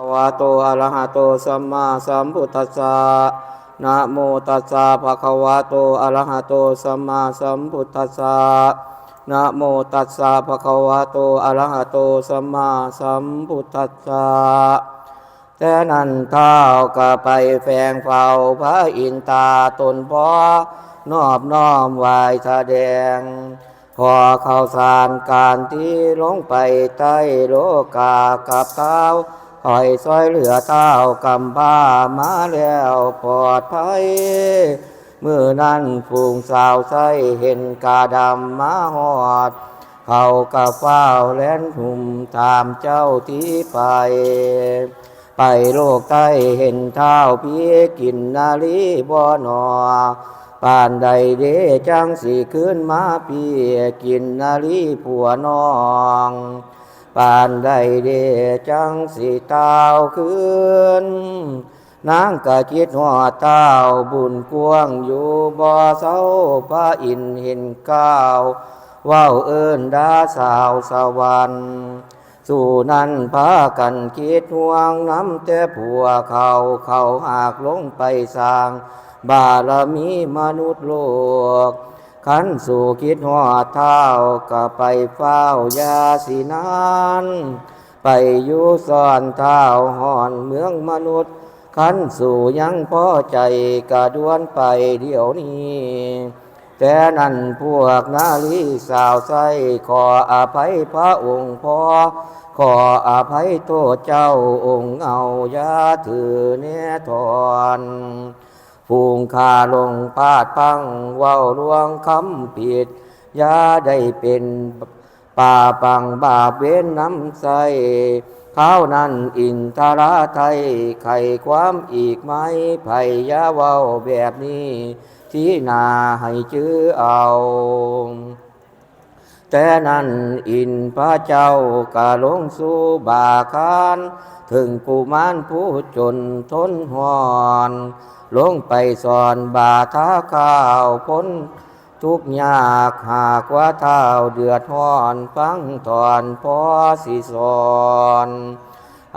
ภวะโตอะระหะโตสัมมาสัมพุทธัสสะนะโมตัสสะภะคะวะโตอะระหะโตสัมมาสัมพุทธัสสะนะโมตัสสะภะคะวะโตอะระหะโตสัมมาสัมพุทธัสสะแต่นั้นเท้าก็ไปแฝงเฝ้าพระอินตาตนพอนอบน้อมไหวแสดง ขอข่าวสารการที่ลงไปใต้โลกากับเท้า คอยซอยเหลือเท้ากำบ้ามาแล้วปลอดภัยเมื่อนั้นฝูงสาวใสเห็นกาดำมาหอด เขากะเฝ้าแล่นหุ่มตามเจ้าที่ไป ไปโลกใต้เห็นเท้าพี่กินนาลีบ่อนอปานใดเดจังสีขึ้นมาพี่กินนาลีผัวน้อง ปานใดเดจังสีเต้าขึ้นนางกะคิดหัวเต้าบุญกวงอยู่บ่อเศร้าพระอินทร์เห็นก้าวเว้าเอิ้นดาสาวสวรรค์สู่นั้นพากันคิดห่วงน้ำแต่ผัวเขาเขาหากลงไปสร้าง บารมีมนุษย์โลก ขันสู่คิดหัวเท้าก็ไปเฝ้ายาสีนานไปอยู่ซ่อนเท้าห่อนเมืองมนุษย์ ขันสู่ยังพ่อใจกระดวนไปเดี๋ยวนี้แต่นั้นพวกนาลีสาวใสขออภัยพระองค์พอขออภัยโทษเจ้าองค์เอายาถือเนทอน ฟูงคาลงพาดพังเว้าลวงคำผิดยาได้เป็นป่าปังบาปเว้นน้ำใสข้าวนั้นอินทราไทยไขความอีกไหมไผยาเว้าแบบนี้ ที่นาให้ชื่อเอา แต่นั้นอินพระเจ้ากะลงสู่บาคานถึงกุมารผู้จนทนหอนลงไปสอนบาทาข้าวพ้นทุกยากหากว่าเท้าเดือดห้อนฟังถอนพอสิสอน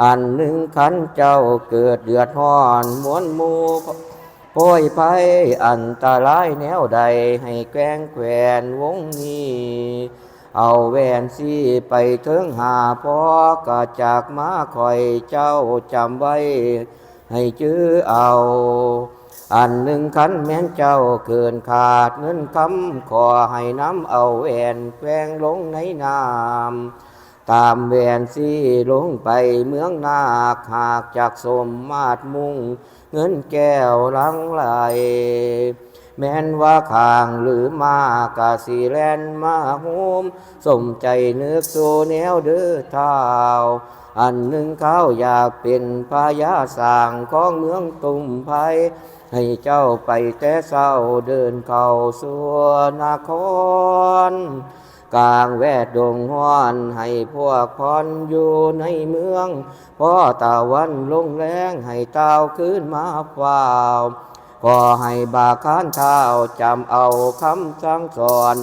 อันหนึ่งขันเจ้าเกิดเดือดห้อนมวนมูโพยภัยอันตรายแนวใดให้แกล้งแขวนวงนี้ เอาแวนสีไปถึงหาพ่อกะจากมาคอยเจ้าจำไว้ ให้จื้อเอา อันหนึ่งขันแม้นเจ้าเกินขาดเงินคำขอให้น้ำเอาแวนแฝงลงในน้ำตามแวนสีลงไปเมืองนาคหากจากสมมาดมุงเงินแก้วลังไหล แม้นว่าขางหรือมากาสีแลนมาโฮมสมใจเนึกสู่แนวเดือเท้าอันหนึ่งเขาอยากเป็นพายาสางของเมืองตุ่มไพให้เจ้าไปแต่เศร้าเดินเข้าสู่นคร กลางแวดดงห้อนให้พวกพรอยู่ในเมืองพ่อตะวันลงแรงให้เต้าขึ้นมาฟ้า วขอให้บาคานเท้าวจำเอาคำสั่งสอน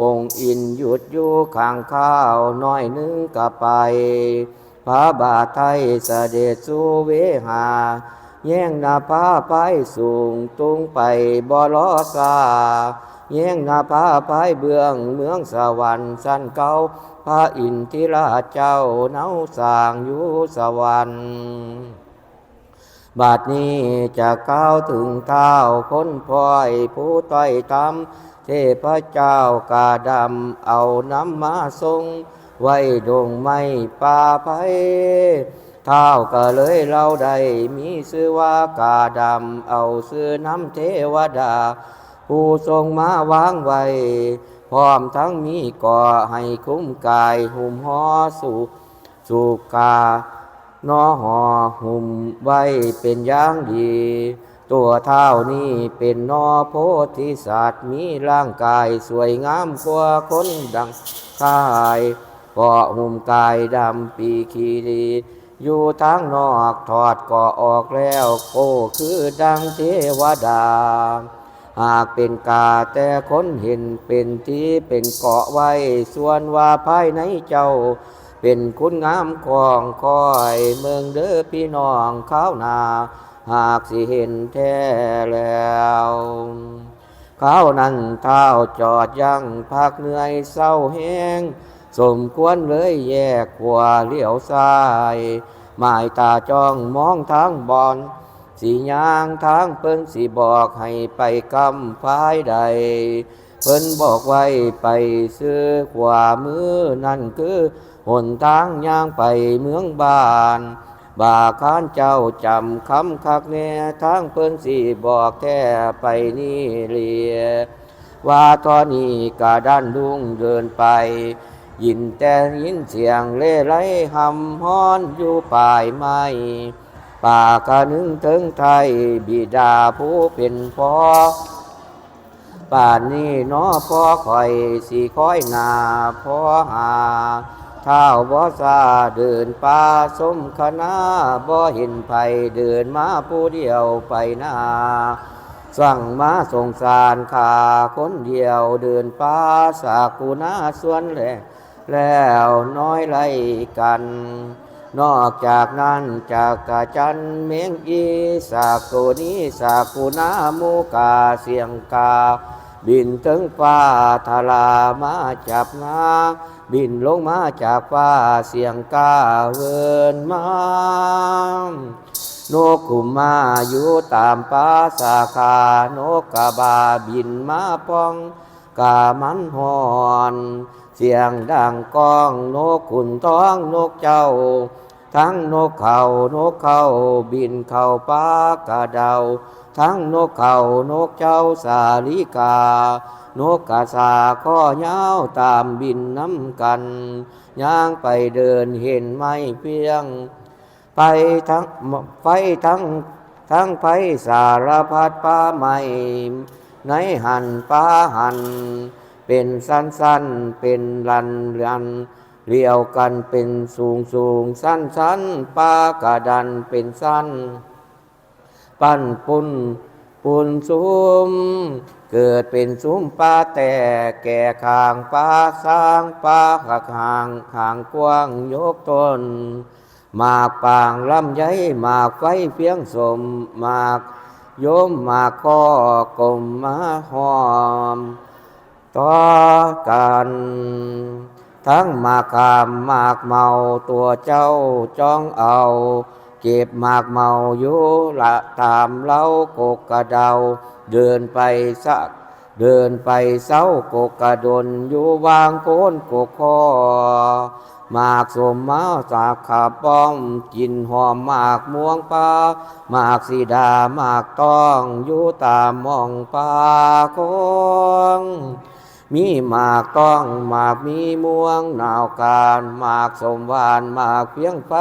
องค์อินหยุดอยู่ข้างข้าวน้อยหนึงก็ไป พระบาทไทยเสด็จสู่เวหา แย่งหน้าผาไปสูงตุงไปบ่ลอซาแย่งหน้าผาไปเบื้องเมืองสวรรค์สั้นเก่าพระอินทิราชเจ้าเนาสางอยู่สวรรค์ บัดนี้จะก้าวถึงเท้าคนพลอยผู้ต้อยตำเทพเจ้ากาดำเอาน้ำมาทรง ไว้ดงไม้ป่าไผเท้าวก็เลยเราได้มีชื่อว่ากาดำเอาชื่อน้ำเทวดา ผู้ทรงมาวางไว้ พร้อมทั้งมีก่อให้คุ้มกายหุ่มหอสู่สู่กา นอหอหุ่มไว้เป็นอย่างดี ตัวเท่านี้เป็นนอโพธิสัตว์มีร่างกายสวยงามกว่าคนดังกายเกาะหุ่มกายดำปีขีดีอยู่ทางนอกถอดก่อออกแล้วโกคือดังเทวดา หากเป็นกาแต่คนเห็นเป็นที่เป็นเกาะไว้ ส่วนว่าภายในเจ้า เป็นคุณงามของคอยเมืองเด้อพี่น้องข้าวนาหากสิเห็นแท้แล้วข้าวนั้นเท้าจอดยังพักเหนื่อยเศร้าแห้งสมควรเลยแยกขวาเลี้ยวซ้ายหมายตาจ้องมองทางบอนสียางทางเพิ่นสีบอกให้ไปกำพายใด เพิ่นบอกไว้ไปซื้อขวามือนั่นคือหนทางย่างไปเมืองบาน บาคานเจ้าจำคำคักแน่ทางเพิ่นสีบอกแค่ไปนี่เลียว่าตอนนี้กาด้านลุงเดินไป ยินแต่ยินเสียงเล่ไรหำฮ้อนอยู่ปลายไม้ป่ากะนึงถึงไทยบิดาผู้เป็นพ่อ ป่านนี้น้อพ่อคอยสีคอยนาพ่อหาเท้าบ่ซาเดินป่าสมคณะบ่เห็นไผเดินมาผู้เดียวไปนาสั่งมาสงสารขาคนเดียวเดินป่าสากูนาสวนแหละแล้วน้อยไล่กัน นอกจากนั้นจากกาจันเมงอีสากูนี้สากูนามูกาเสียงกา บินถึงฟ้าทลามาจับงาบินลงมาจากฟ้าเสียงกาเวินมานกขุมมาอยู่ตามป่าสาขานกกาบาบินมาป้องกามันหอน เสียงดังก้องนกขุนท้องนกเจ้า ทั้งนกเขานกเขาบินเข้าปากาเดา ทั้งนกเขานกเจ้าสาลิกา นกกาสาข้อยาวตามบินน้ำกันย่างไปเดินเห็นไม่เพียง ไปทั้งไปทั้งทั้งไปสารพัดป้าใหม่ ในหันป้าหัน เป็นสั้นสั้นๆ เป็นรันรันเรียวกันเป็นสูงสูงสั้นสั้นป้ากระดันเป็นสั้น ปั้นปุนปุนซุ้มเกิดเป็นซุ้มป้าแต่แก่ขางป้าสร้างป้าขักหางหางกว้างยกต้นหมากปางลำไยหมากไฟเพียงสมหมากโยมหมากข้อกลมมาหอม ต่อกัน ทั้งหมากามหมากเมาตัวเจ้าจ้องเอา เก็บหมากเมาอยู่ละตามเล้ากกกระเดา เดินไปสักเดินไปเศร้ากกกระดนอยู่วางโคนกกคอหมากสมมาสาขาป้องกินหอมหมากม่วงปลาหมากสีดาหมากต้องอยู่ตามมองปลาคง มีหมากต้องหมากมีม่วงนาวการหมากสมวานหมากเพียงไฟ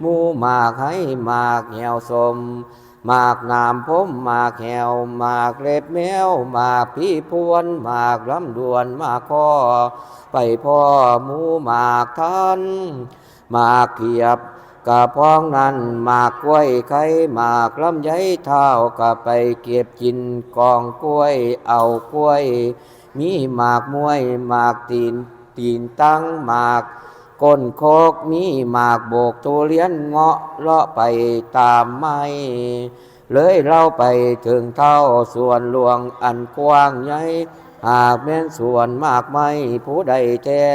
หมูหมากให้หมากเหี่ยวสมหมากนามผมหมากแหวหมากเล็บแมวหมากพี่พวนหมากลำดวนหมากคอไปพ่อหมูหมากทันหมากเขียบกะพ้องนั้นหมากกล้วยไข่หมากลำไยเท้ากะไปเก็บกินกองกล้วยเอากล้วย มีหมากมวยหมากตีน ตีนตั้งหมากก้นโคกมีหมากโบกตัวเลี้ยนเงาะเลาะไปตามไม้เลยเราไปถึงเท่าส่วนหลวงอันกว้างใหญ่หากแม่นส่วนมากไม่ผู้ใดแท้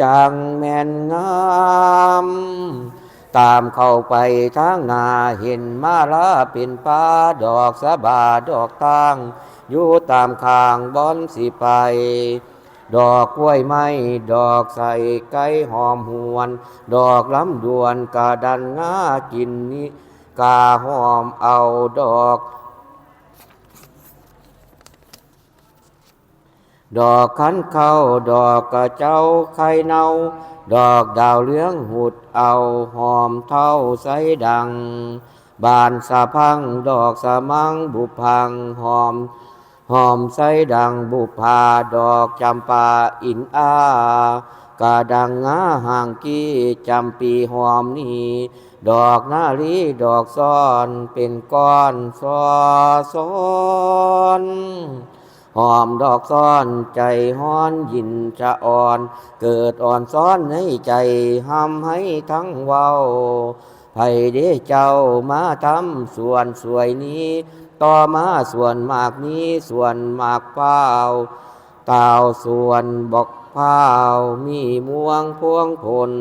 จังแม่นงามตามเข้าไปทางนาเห็นมาลาเป็นป้าดอกสะบาดอกตั้ง อยู่ตามคางบอนสิไป ดอกกล้วยไม้ดอกใส่ไก่หอมหวน ดอกลำดวนกาดันงากินนี้กาหอมเอาดอกดอกขันเข้าดอกกระเจ้าไข่เนาดอกดาวเลื้องหุดเอาหอมเท่าใสดัง บานสะพังดอกสะมังบุพังหอม หอมใสดังบุพาดอกจำปาอินอากาดังงาห่างกี้จำปีหอมนี้ดอกนาลีดอกซ้อนเป็นก้อนซ้อซ้อนหอมดอกซ้อนใจฮ้อนยินจะอ่อน เกิดอ่อนซ้อนในใจห้ำให้ทั้งเว้าไผเด้เจ้ามาทำส่วนสวยนี้ ต่อมาส่วนมากนี้ส่วนมากเปล่าเต่าส่วนบอกเผามีม่วงพวงพล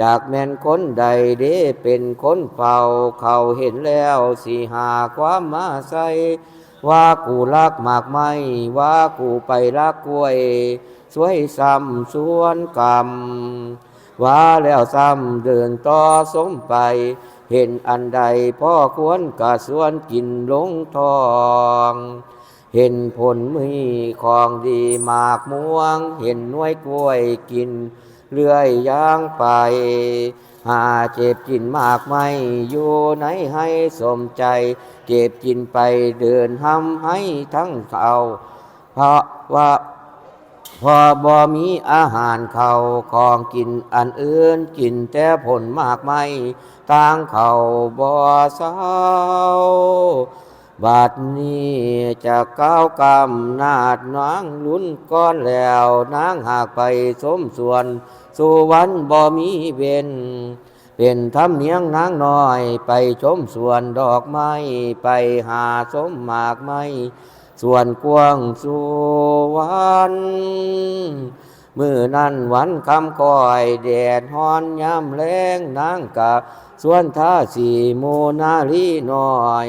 จากแม่นคนใดเด้เป็นคนเฝ้าเขาเห็นแล้วสิหาความมาใส่ว่ากูรักมากไม่ว่ากูไปรักกล้วย สวยซ้ำสวนกรรมว่าแล้วซ้ำเดินต่อสมไป เห็นอันใดพ่อควรกะสวนกินลงทอง เห็นผลมีของดีมากม่วง เห็นน้วยกล้วยกินเรื่อยย่างไป หาเจ็บกินมากไม่อยู่ไหนให้สมใจเก็บกินไปเดินห้ำให้ทั้งเขาเพราะว่า พอบ่มีอาหารเขาของกินอันอื่นกินแต่ผลมากไม่ต่างเขาบ่เศร้าบัดนี้จะก้าวกำนาดนางลุ้นก้อนแล้วนางหากไปสมส่วนสู่วันบ่มีเวนเป็นธรรมเนียงนางน้อยไปชมสวนดอกไม้ไปหาสมหมากไม้ ส่วนกว้างสู่วันมือนั้นวันคำคอยแดดฮ้อนยามแรงนางกะส่วนท่าสีโมนาลีน้อย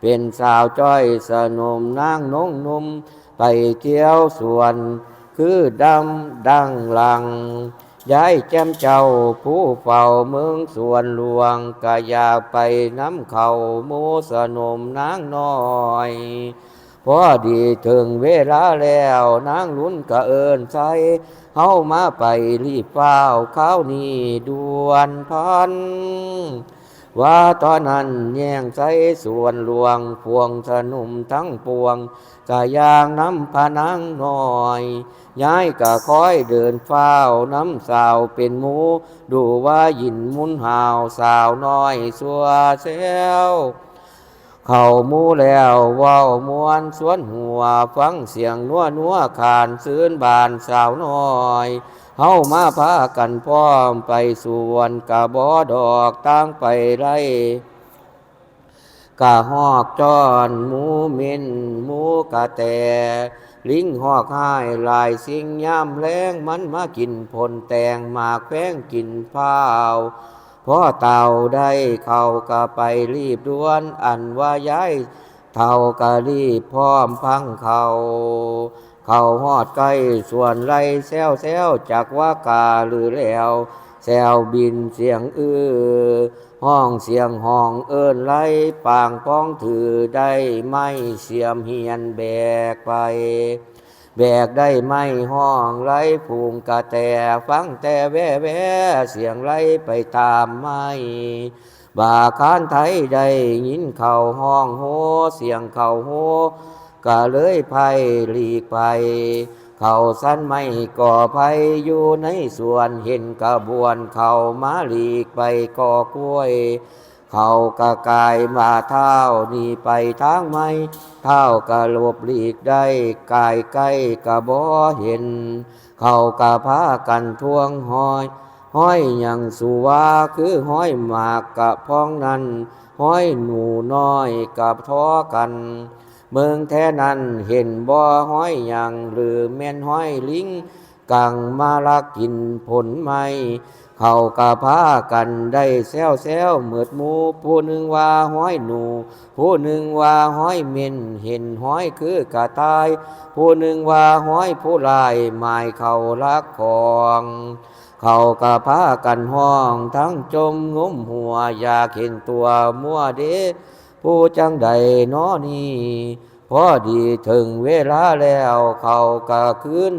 เป็นสาวจ้อยสนมนางนงนุมไปเที่ยวสวน คือดำดังหลังย้ายแจมเจ้าผู้เฝ้าเมืองสวนหลวงกะอยากไปน้ำเขาโมสนมนางน้อย พอดีถึงเวลาแล้วนางลุ้นกะเอินใจเฮามาไปรีบเฝ้าข้าวนี้ด่วนพัน ว่าตอนนั้นแย่งใจส่วนหลวงพวงสนุมทั้งปวงกะยางน้ำพนังน้อยย้ายกะคอยเดินเฝ้าน้ำสาวเป็นหมู ดูว่ายินมุนหาวสาวน้อยสัวเซว เข้าหมูแล้วว้าวมวนสวนหัวฟังเสียงนัวนัวขานซื้นบานสาวน้อยเฮามาพากันพร้อมไปสวนกะบอดอกตั้งไปไรกะหอกจอนหมูมินหมูกะแตลิงหอกหายลายสิ่งย่ำแรงมันมากินผลแตงมาแป้งกินพ้าว พอเต่าได้เข้าก็ไปรีบด่วน อันว่าย้ายเท่าก็รีบพร้อมพังเขาเขาหอดใกล้ส่วนไรแซวแซวจากว่ากาหรือแล้วแซวบินเสียงอื้อห้องเสียงห้องเอิ้นไล่ปางป้องถือได้ไม่เสียมเฮียนแบกไป แบกได้ไม่ห้องไล่ผูงกะแต่ฟังแต่แว่แวเสียงไล่ไปตามไม่บาคานไทยได้ยินเข่าห้องโหเสียงเข่าโหก็เลยภัยหลีกไป เข่าสั้นไม่ก่อภัยอยู่ในส่วนเห็นกระบวนเข่ามาหลีกไปก่อกล้วย เขากะกายมาเท้านี่ไปทางไม่เท้ากะหลบหลีกได้กายใกล้กะบ่เห็น เขากะพากันทวงห้อย ห้อยอย่างสุวาคือห้อยหมากกะพ้องนั้น ห้อยหนูน้อยกับท้อกัน เมืองแท้นั้นเห็นบ่ห้อยอย่างหรือแม่นห้อยลิงกังมาลักกินผลไม้ เขากะพากันได้แซวแซวเหมือดมูผู้หนึ่งว่าห้อยหนู ผู้หนึ่งว่าห้อยเม่นเห็นห้อยคือกะตาย ผู้หนึ่งว่าห้อยผู้ลายหมายเขาลักของเขากะพากันห้องทั้งจมงมหัวอยากเห็นตัวมัวเดผู้จังใดน้อนี่พอดีถึงเวลาแล้วเขากะคืน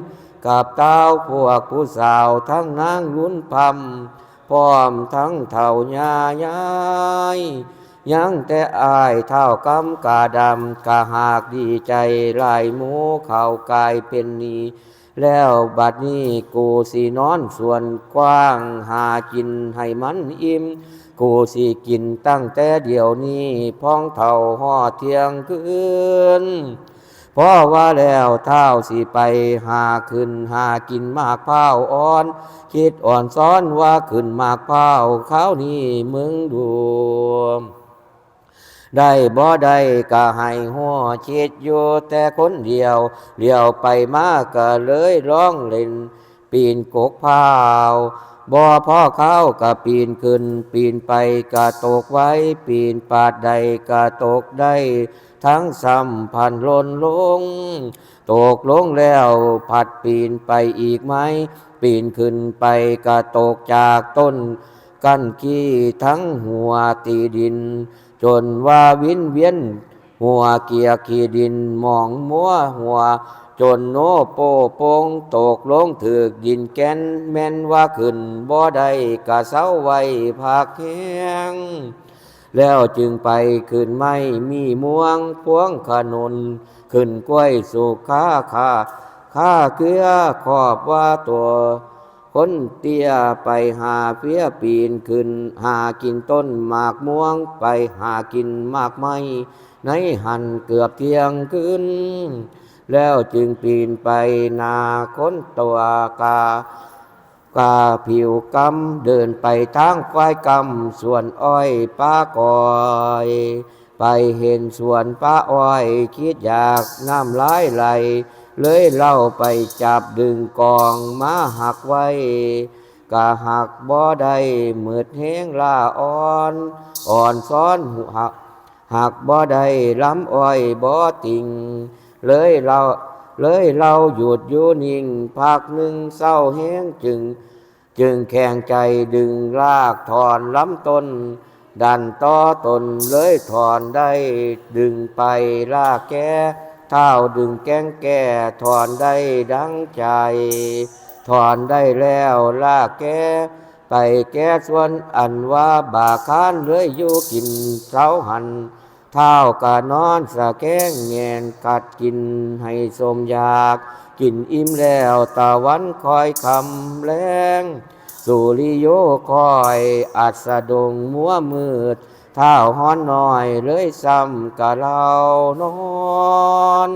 กับเต้าพวกผู้สาวทั้งนางลุ้นพำพร้อมทั้งเท่ายายายยังแต่อายเท่ากำกาดำกะหากดีใจลายหมูเข่ากายเป็นนีแล้วบัดนี้กูสินอนส่วนกว้างหากินให้มันอิ่มกูสิกินตั้งแต่เดี๋ยวนี้พ้องเท่าห่อเทียงคืน พราะว่าแล้วเท้าสีไปหาขึ้นหากินมากเผาวอ่อน คิดอ่อนซ้อนว่าขึ้นมากเผาวเขานี่มึงดูได้บ่ได้ก็ให้หัวคิดอยู่แต่คนเดียวเดียวไปมาก็เลยร้องเล่น ปีนกกพาวบ่อพ่อเข้าก็ปีนขึ้น ปีนไปก็ตกไว้ ปีนปาดใดก็ตกได้ ทั้งสัมพันลนลง ตกลงแล้วผัดปีนไปอีกไหม ปีนขึ้นไปก็ตกจากต้น กั้นขี้ทั้งหัวตีดิน จนว่าวินเวียน หัวเกียร์ขีดินมองมัวหัว จนโนโปโปงตกลงถึกดินแกนแม่นว่าขึ้นบ่ได้กะเศร้าไว้ผักแห้งแล้วจึงไปขึ้นไม่มีม่วงพวงขนุนขึ้นกล้วยสุขาคาข้าเกลือขอบว่าตัวคนเตี้ยไปหาเพี้ยปีนขึ้น หากินต้นหมากม่วงไปหากินมากไม้ในหันเกือบเที่ยงคืน แล้วจึงปีนไปนาค้นตัวกากาผิวกำเดินไปทางควายกำส่วนอ้อยป้ากอยไปเห็นสวนป้าอ้อย คิดอยากน้ำลายไหล เลยเล่าไปจับดึงกองมาหักไว้กะหักบ่ได้มืดแห้งลาอ่อน อ่อนซ้อนหักหักบ่ได้ล้ำอ้อยบ่อติ่ง เลยเราเลยเราหยุดอยู่นิ่งพักหนึ่งเศร้าแห้งจึง จึงแข่งใจดึงลากถอนลำต้น ดันต่อตนเลยถอนได้ดึงไปลากแก่เท้าดึงแก้งแก่ถอนได้ดังใจ ถอนได้แล้วลากแก่ไปแก้ส่วนอันว่าบาคานเลยอยู่กินเสาหัน เท้ากะนอนสะแก้งแงนกัดกินให้สมอยาก กินอิ่มแล้วตะวันคอยคำแรงสุริโยคอยอัสดงมัวมืดเท้าห้อนหน่อยเลยซ้ำกะเรานอน